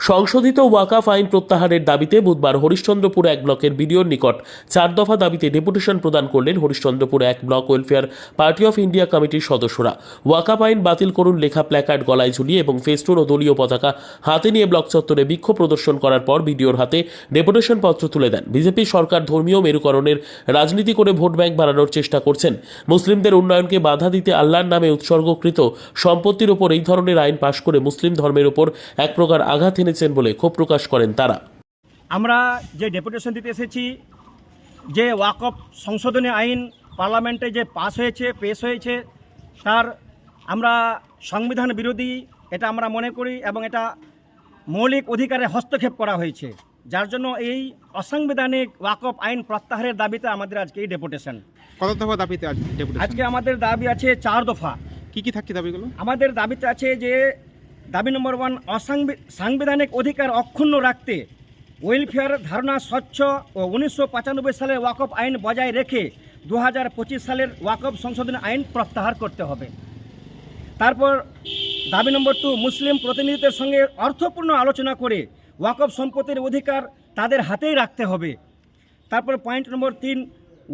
সংশোধিত ওয়াকাফ আইন প্রত্যাহারের দাবিতে বুধবার হরিশ্চন্দ্রপুর এক ব্লকের বিডিওর নিকট চার দফা দাবিতে ডেপুটেশন প্রদান করলেন হরিশ্চন্দ্রপুর এক block welfare party of India কমিটির সদস্যরা। ওয়াকাফ আইন বাতিল করুন, লেখা প্ল্যাকার্ড গলায় ঝুলিয়ে এবং ফেস্টুন ও দলীয় পতাকা হাতে নিয়ে ব্লক চত্বরে বিক্ষোভ প্রদর্শন করার পর বিডিওর হাতে ডেপুটেশন পত্র তুলে দেন। বিজেপি সরকার ধর্মীয় মেরুকরণের রাজনীতি করে ভোট ব্যাংক বাড়ানোর চেষ্টা করছেন। মুসলিমদের উন্নয়নকে বাধা দিতে আল্লাহর নামে উৎসর্গকৃত সম্পত্তির ওপর এই ধরনের আইন পাশ করে মুসলিম ধর্মের ওপর এক প্রকার আঘাত এনেছেন বলে ক্ষোভ প্রকাশ করেন তারা। আমরা যে ডেপুটেশন দিতে এসেছি যে ওয়াকফ সংশোধনী আইন পার্লামেন্টে যে পাস হয়েছে পেশ হয়েছে তার আমরা সংবিধান বিরোধী এটা আমরা মনে করি এবং এটা মৌলিক অধিকারে হস্তক্ষেপ করা হয়েছে। যার জন্য এই অসাংবিধানিক ওয়াকফ আইন প্রত্যাহারের দাবিতে আমাদের আজকে এই ডেপুটেশন। কত দফা দাবিতে আজ ডেপুটেশন? আজকে আমাদের দাবি আছে চার দফা। কি কি থাকছে দাবিগুলো? আমাদের দাবিতে আছে যে দাবি নম্বর ওয়ান সাংবিধানিক অধিকার অক্ষুণ্ণ রাখতে ওয়েলফেয়ার ধারণা স্বচ্ছ ও উনিশশো পঁচানব্বই সালের ওয়াকফ আইন বজায় রেখে দু হাজার পঁচিশ সালের ওয়াকফ সংশোধনী আইন প্রত্যাহার করতে হবে। তারপর দাবি নম্বর টু, মুসলিম প্রতিনিধিদের সঙ্গে অর্থপূর্ণ আলোচনা করে ওয়াকফ সম্পত্তির অধিকার তাদের হাতেই রাখতে হবে। তারপর পয়েন্ট নম্বর তিন,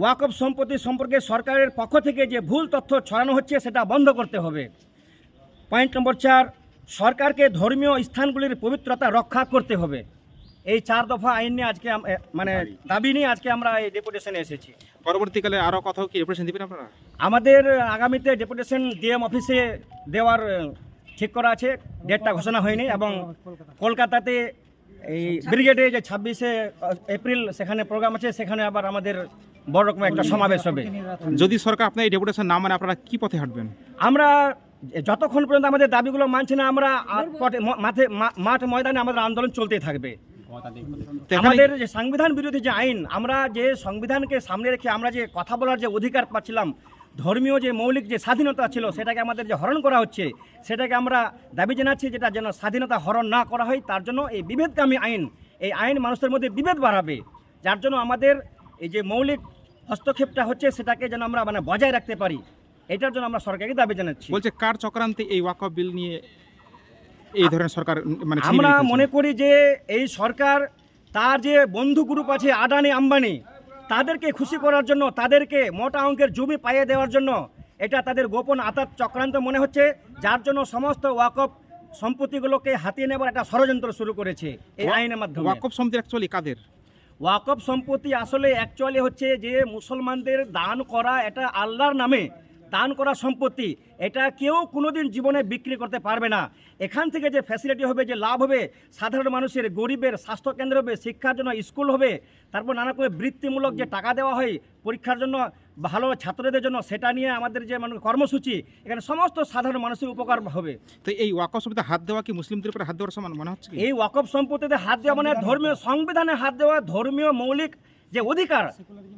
ওয়াকফ সম্পত্তি সম্পর্কে সরকারের পক্ষ থেকে যে ভুল তথ্য ছড়ানো হচ্ছে সেটা বন্ধ করতে হবে। পয়েন্ট নম্বর চার সরকারকে ধর্মীয় স্থানগুলির পবিত্রতা রক্ষা করতে হবে। এই চার দফা আইন নিয়ে আজকে মানে দাবি নিয়ে আজকে আমরা এই ডেপুটেশনে এসেছি। পরবর্তীকালে আরও কোথাও কি ডেপুটেশন দিবেন আপনারা? আমাদের আগামীতে ডেপুটেশন ডিএম অফিসে দেওয়ার ঠিক করা আছে। ডেটটা ঘোষণা হয়নি এবং কলকাতাতে এই ব্রিগেডে যে ছাব্বিশে এপ্রিল সেখানে প্রোগ্রাম আছে সেখানে আবার আমাদের বড় রকম একটা সমাবেশ হবে। যদি সরকার আপনার এই ডেপুটেশন না মানে আপনারা কি পথে হাঁটবেন? আমরা যতক্ষণ পর্যন্ত আমাদের দাবিগুলো মানছি না আমরা মাঠে মাঠ ময়দানে আমাদের আন্দোলন চলতেই থাকবে। আমাদের যে সংবিধান বিরোধী যে আইন আমরা যে সংবিধানকে সামনে রেখে আমরা যে কথা বলার যে অধিকার পাচ্ছিলাম ধর্মীয় যে মৌলিক যে স্বাধীনতা ছিল সেটাকে আমাদের যে হরণ করা হচ্ছে সেটাকে আমরা দাবি জানাচ্ছি যেটা যেন স্বাধীনতা হরণ না করা হয় তার জন্য এই বিভেদকামী আইন এই আইন মানুষের মধ্যে বিভেদ বাড়াবে যার জন্য আমাদের এই যে মৌলিক হস্তক্ষেপটা হচ্ছে সেটাকে যেন আমরা মানে বজায় রাখতে পারি। এটার জন্য আমরা সরকারকে দাবি জানাচ্ছি। বলছে কার চক্রান্তে এই ওয়াকফ বিল নিয়ে এই ধরনের সরকার মানে আমরা মনে করি যে এই সরকার তার যে বন্ধু গ্রুপ আছে আদানি আম্বানি তাদেরকে খুশি করার জন্য তাদেরকে মোটা অঙ্কের জমি পাইয়ে দেওয়ার জন্য এটা তাদের গোপন আতাত চক্রান্ত মনে হচ্ছে যার জন্য সমস্ত ওয়াকফ সম্পত্তিগুলোকে হাতিয়ে নেবার একটা ষড়যন্ত্র শুরু করেছে এই আইনের মাধ্যমে। ওয়াকফ সম্পত্তি অ্যাকচুয়ালি কাদের? ওয়াকফ সম্পত্তি আসলে অ্যাকচুয়ালি হচ্ছে যে মুসলমানদের দান করা এটা আল্লাহর নামে দান করা সম্পত্তি এটা কেউ কোনোদিন জীবনে বিক্রি করতে পারবে না। এখান থেকে যে ফ্যাসিলিটি হবে যে লাভ হবে সাধারণ মানুষের গরিবের স্বাস্থ্যকেন্দ্র হবে শিক্ষার জন্য স্কুল হবে তারপর নানা রকমের বৃত্তিমূলক যে টাকা দেওয়া হয় পরীক্ষার জন্য ভালো ছাত্রদের জন্য সেটা নিয়ে আমাদের যে মানে কর্মসূচি এখানে সমস্ত সাধারণ মানুষের উপকার হবে। তো এই ওয়াকফ সমিতি হাত দেওয়া কি মুসলিমদের উপরে হাত দেওয়ার সমান মনে হচ্ছে এই ওয়াকফ সম্পত্তিতে হাত দেওয়া মানে ধর্মীয় সংবিধানে হাত দেওয়া ধর্মীয় মৌলিক যে অধিকার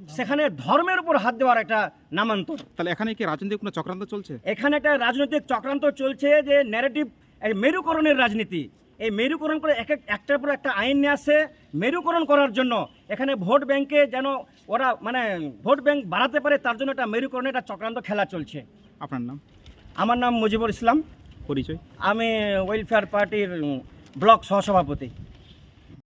সেখানে ধর্মের উপর হাত দেওয়ার একটা নামান্তর। তাহলে এখানে কি রাজনৈতিক কোনো চক্রান্ত চলছে? এখানে একটা রাজনৈতিক চক্রান্ত চলছে যে ন্যারেটিভ মেরুকরণের রাজনীতি। এই মেরুকরণ করে এক এক- একটার পর একটা আইন নিয়ে আসে মেরুকরণ করার জন্য এখানে ভোট ব্যাংকে যেন ওরা মানে ভোট ব্যাংক বাড়াতে পারে তার জন্য একটা মেরুকরণের একটা চক্রান্ত খেলা চলছে। আপনার নাম? আমার নাম মুজিবুর ইসলাম। পরিচয়? আমি ওয়েলফেয়ার পার্টির ব্লক সহসভাপতি।